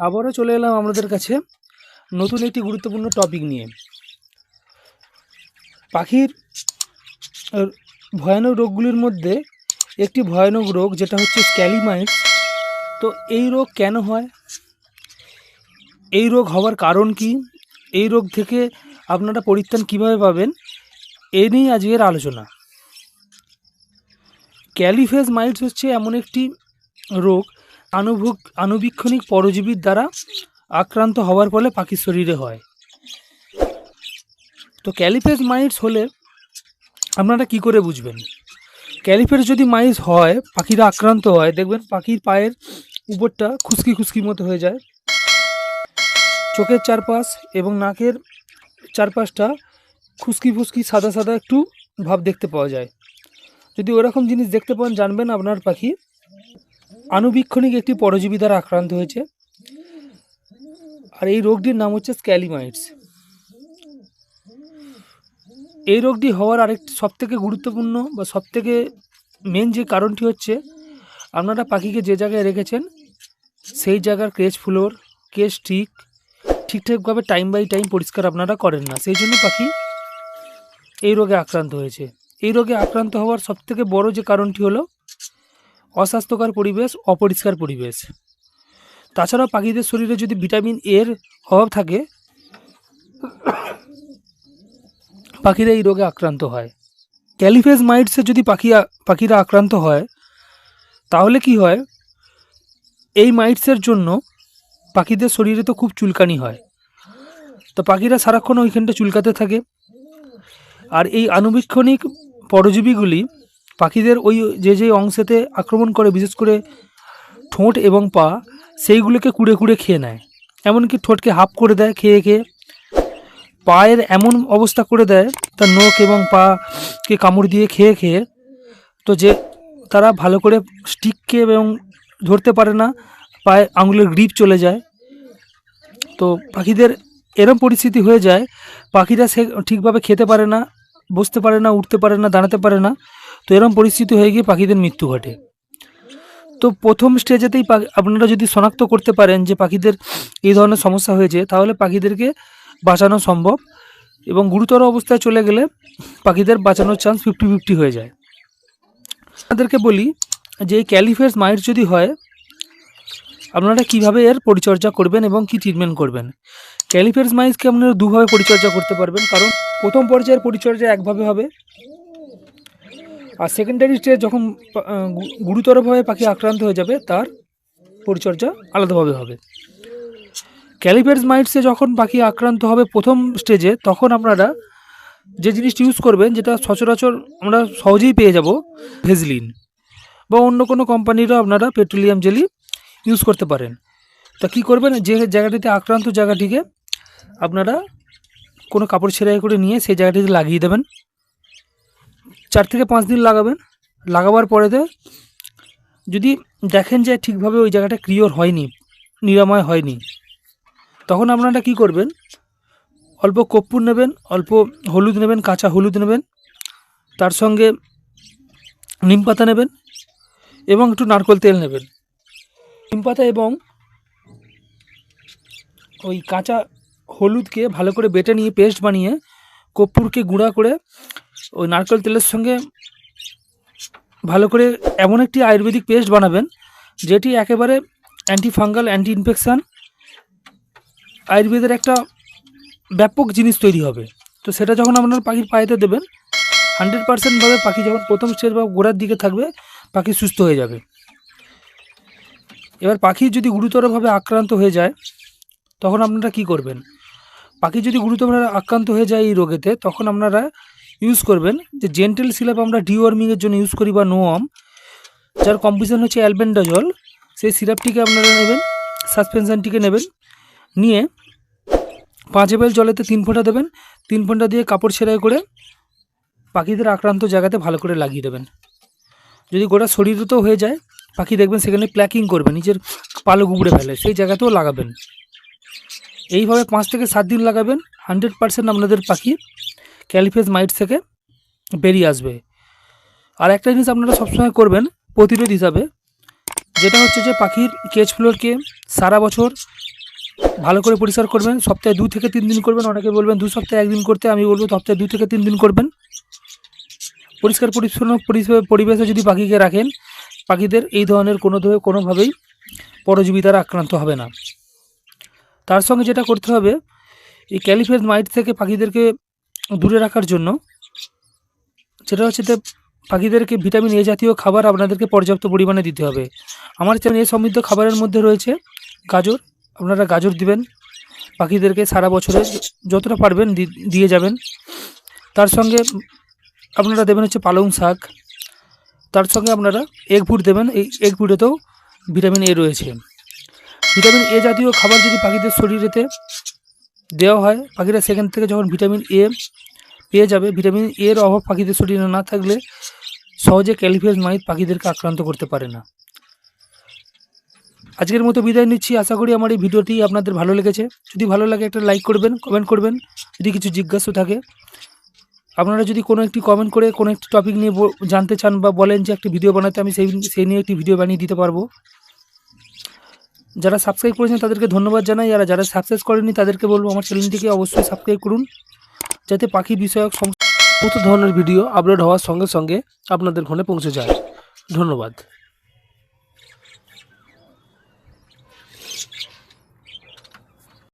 আবারও চলে এলাম আমাদের কাছে নতুন একটি গুরুত্বপূর্ণ টপিক নিয়ে। পাখির ভয়ানক রোগগুলির মধ্যে একটি ভয়ানক রোগ যেটা হচ্ছে স্ক্যালিমাইট তো এই রোগ কেন হয়? এই রোগ হওয়ার কারণ কি? এই রোগ থেকে আপনারা পরিত্রাণ কীভাবে পাবেন? এ নিয়ে আজকের আলোচনা। ক্যালিফেজ মাইটস হচ্ছে এমন একটি রোগ আনুভূক আনুবীক্ষণিক পরজীবীর দ্বারা আক্রান্ত হওয়ার ফলে পাখির শরীরে হয়। তো ক্যালিফেস মাইটস হলে আপনারা কি করে বুঝবেন? ক্যালিফেজ যদি মাইটস হয়, পাখিরা আক্রান্ত হয়, দেখবেন পাখির পায়ের উপরটা খুশকি খুশকি মতো হয়ে যায়। চোখের চারপাশ এবং নাকের চারপাশটা খুশকি ফুসকি সাদা সাদা একটু ভাব দেখতে পাওয়া যায়। যদি ওরকম জিনিস দেখতে পান, জানবেন আপনার পাখি আনুবীক্ষণিক একটি পরজীবী দ্বারা আক্রান্ত হয়েছে। আর এই রোগটির নাম হচ্ছে স্ক্যালিমাইটস। এই রোগটি হওয়ার আরেকটি সবথেকে গুরুত্বপূর্ণ বা সবথেকে মেন যে কারণটি হচ্ছে, আপনারা পাখিকে যে জায়গায় রেখেছেন, সেই জায়গার ক্রেজ ফ্লোর কেস ঠিক, ঠিকঠাকভাবে টাইম বাই টাইম পরিষ্কার আপনারা করেন না। সেই জন্য পাখি এই রোগে আক্রান্ত হয়েছে। এই রোগে আক্রান্ত হওয়ার সবথেকে বড় যে কারণটি হলো অস্বাস্থ্যকর পরিবেশ, অপরিষ্কার পরিবেশ। তাছাড়াও পাখিদের শরীরে যদি ভিটামিন এর অভাব থাকে, পাখিরা এই রোগে আক্রান্ত হয়। ক্যালিফেজ মাইটসে যদি পাখি, পাখিরা আক্রান্ত হয়, তাহলে কি হয়? এই মাইটসের জন্য পাখিদের শরীরে তো খুব চুলকানি হয়। তো পাখিরা সারাক্ষণ ওইখানটা চুলকাতে থাকে। আর এই আনুবীক্ষণিক পরজীবীগুলি পাখিদের ওই যে যে অংশেতে আক্রমণ করে, বিশেষ করে ঠোঁট এবং পা, সেইগুলোকে কুড়ে কুড়ে খেয়ে নেয়। এমনকি ঠোঁটকে হাফ করে দেয়, খেয়ে খেয়ে। পায়ের এমন অবস্থা করে দেয়, তার নখ এবং পাকে কামড় দিয়ে খেয়ে খেয়ে। তো যে তারা ভালো করে স্টিককে এবং ধরতে পারে না, পায়ে আঙুলের গ্রিপ চলে যায়। তো পাখিদের এরম পরিস্থিতি হয়ে যায়, পাখিরা সে ঠিকভাবে খেতে পারে না, বসতে পারে না, উঠতে পারে না, দাঁড়াতে পারে না। তো এরম পরিস্থিতি হয়ে গিয়ে পাখিদের মৃত্যু ঘটে। তো প্রথম স্টেজেতেই আপনারা যদি শনাক্ত করতে পারেন যে পাখিদের এই ধরনের সমস্যা হয়েছে, তাহলে পাখিদেরকে বাঁচানো সম্ভব এবং গুরুতর অবস্থায় চলে গেলে পাখিদের বাঁচানোর চান্স ফিফটি ফিফটি হয়ে যায়। আপনাদেরকে বলি যে এই ক্যালিফেস মাইট যদি হয়, আপনারা কীভাবে এর পরিচর্যা করবেন এবং কি ট্রিটমেন্ট করবেন? ক্যালিফেস মাইসকে আপনারা দুভাবে পরিচর্যা করতে পারবেন, কারণ প্রথম পর্যায়ের পরিচর্যা একভাবে হবে। আর সেকেন্ডারি স্টেজ যখন গুরুতরভাবে পাখি আক্রান্ত হয়ে যাবে, তার পরিচর্যা আলাদাভাবে হবে। ক্যালিফেস মাইটসে যখন পাখি আক্রান্ত হবে প্রথম স্টেজে তখন আপনারা যে জিনিসটি ইউজ করবেন, যেটা সচরাচর আমরা সহজেই পেয়ে যাব, ভেজলিন বা অন্য কোনো কোম্পানিরও আপনারা পেট্রোলিয়াম জেলি ইউজ করতে পারেন। তা কী করবেন? যে জায়গাটিতে আক্রান্ত জায়গাটিকে আপনারা কোনো কাপড় ছেড়াই করে নিয়ে সেই জায়গাটিতে লাগিয়ে দেবেন। চার থেকে পাঁচ দিন লাগাবেন। লাগাবার পরেতে যদি দেখেন যে ঠিকভাবে ওই জায়গাটা ক্লিওর হয়নি, নিরাময় হয়নি, তখন আপনারা কি করবেন? অল্প কর্পূর নেবেন, অল্প হলুদ নেবেন, কাঁচা হলুদ নেবেন, তার সঙ্গে নিম পাতা নেবেন এবং একটু নারকেল তেল নেবেন। নিম পাতা এবং ওই কাঁচা হলুদকে ভালো করে বেটে নিয়ে পেস্ট বানিয়ে কর্পূরকে গুঁড়া করে ওই নারকেল তেলের সঙ্গে ভালো করে এমন একটি আয়ুর্বেদিক পেস্ট বানাবেন, যেটি একেবারে অ্যান্টি ফাঙ্গাল অ্যান্টি ইনফেকশান আয়ুর্বেদের একটা ব্যাপক জিনিস তৈরি হবে। তো সেটা যখন আপনার পাখির পায়েতে দেবেন হান্ড্রেড পার্সেন্টভাবে পাখি যখন প্রথম স্টেজ বা গোড়ার দিকে থাকবে, পাখি সুস্থ হয়ে যাবে। এবার পাখি যদি গুরুতরভাবে আক্রান্ত হয়ে যায়, তখন আপনারা কি করবেন? পাখি যদি গুরুতরভাবে আক্রান্ত হয়ে যায় এই রোগেতে, তখন আপনারা ইউজ করবেন। যে জেন্টেল সিরাপ আমরা ডিওয়ার্মিংয়ের জন্য ইউজ করি বা নোয়াম যার কম্পিটিশন হচ্ছে অ্যালবেন্ডাজল সেই সিরাপটিকে আপনারা নেবেন সাসপেনশনটিকে নেবেন, নিয়ে পাঁচ এমএল জলেতে তিন ফোঁটা দেবেন, তিন ফোঁটা দিয়ে কাপড় সেলাই করে পাখিদের আক্রান্ত জায়গাতে ভালো করে লাগিয়ে দেবেন। যদি গোটা শরীরেতেও হয়ে যায়, পাখি দেখবেন সেখানে প্ল্যাকিং করবে, নিজের পালো উপড়ে ফেলে, সেই জায়গাতেও লাগাবেন। এইভাবে পাঁচ থেকে সাত দিন লাগাবেন হান্ড্রেড পার্সেন্ট আপনাদের পাখি ক্যালিফেজ মাইট থেকে বেরিয়ে আসবে। আর একটা জিনিস আপনারা সবসময় করবেন প্রতিরোধ হিসাবে, যেটা হচ্ছে যে পাখির কেজ ফ্লোরকে সারা বছর ভালো করে পরিষ্কার করবেন। সপ্তাহে দু থেকে তিন দিন করবেন, অনেকে বলবেন দু সপ্তাহে একদিন করতে, আমি বলব সপ্তাহে দু থেকে তিন দিন করবেন। পরিষ্কার পরিচ্ছন্ন পরিবেশে যদি পাখিকে রাখেন, পাখিদের এই ধরনের কোনো ধরনের কোনোভাবেই পরজীবী দ্বারা আক্রান্ত হবে না। তার সঙ্গে যেটা করতে হবে, এই ক্যালিফেজ মাইট থেকে পাখিদেরকে দূরে রাখার জন্য। সেটা হচ্ছে পাখিদেরকে ভিটামিন এ জাতীয় খাবার আপনাদেরকে পর্যাপ্ত পরিমাণে দিতে হবে। আমার চ্যানেল এ সমৃদ্ধ খাবারের মধ্যে রয়েছে গাজর। আপনারা গাজর দিবেন। পাখিদেরকে সারা বছরে যতটা পারবেন দিয়ে যাবেন। তার সঙ্গে আপনারা দেবেন হচ্ছে পালং শাক। তার সঙ্গে আপনারা এগ ফুড দেবেন। এই এগ ফুডেতেও ভিটামিন এ রয়েছে। ভিটামিন এ জাতীয় খাবার যদি পাখিদের শরীরেতে দেওয়া হয়। পাখিরা সেখান থেকে যখন ভিটামিন এ পেয়ে যাবে, ভিটামিন এর অভাব পাখিদের শরীরে না থাকলে সহজে ক্যালিফিয়াস মাইট পাখিদেরকে আক্রান্ত করতে পারে না। আজকের মতো বিদায় নিচ্ছি। আশা করি আমার এই ভিডিওটি আপনাদের ভালো লেগেছে। যদি ভালো লাগে একটা লাইক করবেন কমেন্ট করবেন। যদি কিছু জিজ্ঞাসা থাকে, আপনারা যদি কোনো একটি কমেন্ট করে কোনো একটি টপিক নিয়ে জানতে চান বা বলেন যে একটি ভিডিও বানাতে আমি সেই সেই নিয়ে একটি ভিডিও বানিয়ে দিতে পারব। যারা সাবস্ক্রাইব করেছেন তাদেরকে ধন্যবাদ জানাই, আর যারা সাবস্ক্রাইব করেনি তাদেরকে বলব আমার চ্যানেলটিকে অবশ্যই সাবস্ক্রাইব করুন, যাতে পাখি বিষয়ক সমস্ত ধরনের ভিডিও আপলোড হওয়ার সঙ্গে সঙ্গে আপনাদের ঘরে পৌঁছে যায়। ধন্যবাদ।